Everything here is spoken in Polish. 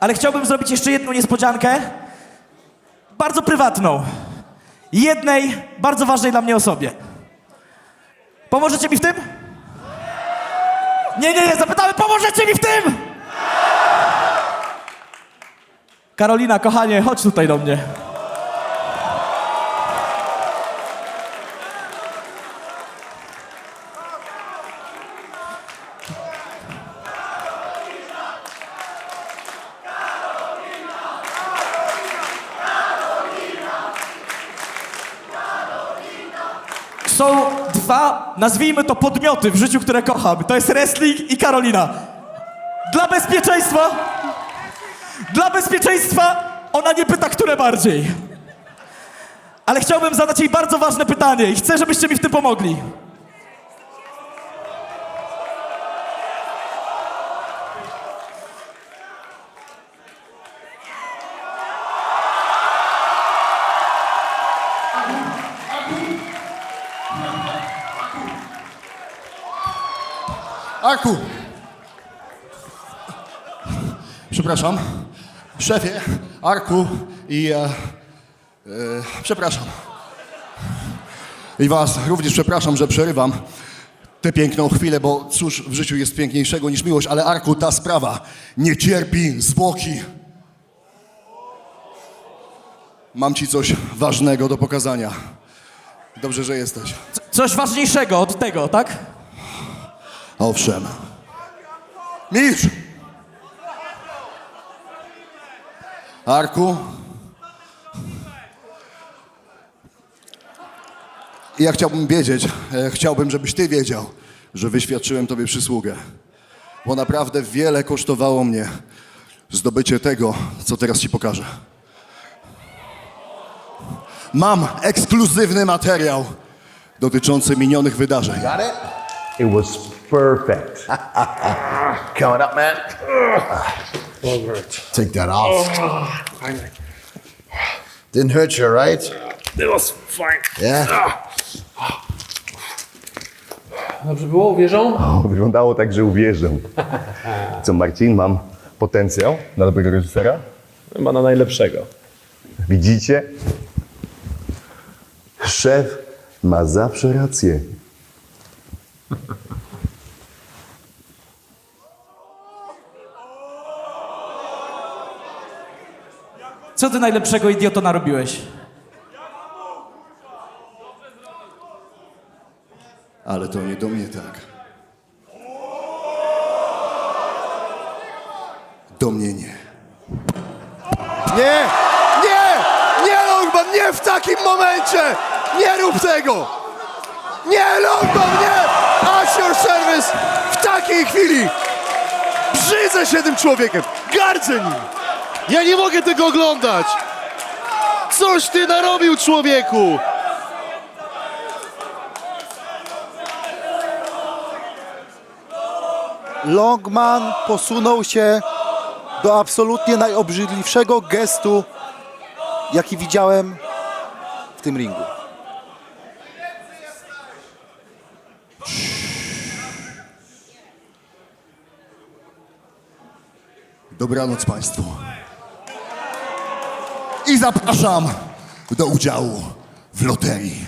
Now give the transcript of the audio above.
ale chciałbym zrobić jeszcze jedną niespodziankę, bardzo prywatną. Jednej bardzo ważnej dla mnie osobie. Pomożecie mi w tym? Nie, nie, nie, zapytamy, pomożecie mi w tym? Karolina, kochanie, chodź tutaj do mnie. Są dwa, nazwijmy to podmioty w życiu, które kocham. To jest wrestling i Karolina. Dla bezpieczeństwa, dla bezpieczeństwa ona nie pyta, które bardziej. Ale chciałbym zadać jej bardzo ważne pytanie i chcę, żebyście mi w tym pomogli. Arku! Przepraszam. Szefie, Arku i... E, e, przepraszam. I was również przepraszam, że przerywam tę piękną chwilę, bo cóż w życiu jest piękniejszego niż miłość, ale Arku, ta sprawa nie cierpi zwłoki. Mam ci coś ważnego do pokazania. Dobrze, że jesteś. C- coś ważniejszego od tego, tak? Owszem. Milcz! Arku? Ja chciałbym wiedzieć, e, chciałbym, żebyś ty wiedział, że wyświadczyłem tobie przysługę. Bo naprawdę wiele kosztowało mnie zdobycie tego, co teraz ci pokażę. Mam ekskluzywny materiał dotyczący minionych wydarzeń. Got it? It was perfect. Coming up, man. Take that off. Finally. Didn't hurt you, right? It was fine. Yeah. Dobrze było, uwierzą? O, wyglądało tak, że uwierzę. Co, Marcin, mam potencjał na dobrego reżysera? Chyba na najlepszego. Widzicie? Szef ma zawsze rację. Co ty najlepszego idioto narobiłeś? Ale to nie do mnie tak. Do mnie nie. Nie! Nie! Nie, Longman, nie w takim momencie! Nie rób tego! Nie, Longman, nie! At your service w takiej chwili! Brzydzę się tym człowiekiem! Gardzę nim! Ja nie mogę tego oglądać! Coś ty narobił, człowieku! Longman posunął się do absolutnie najobrzydliwszego gestu, jaki widziałem w tym ringu. Dobranoc Państwu. I zapraszam do udziału w loterii.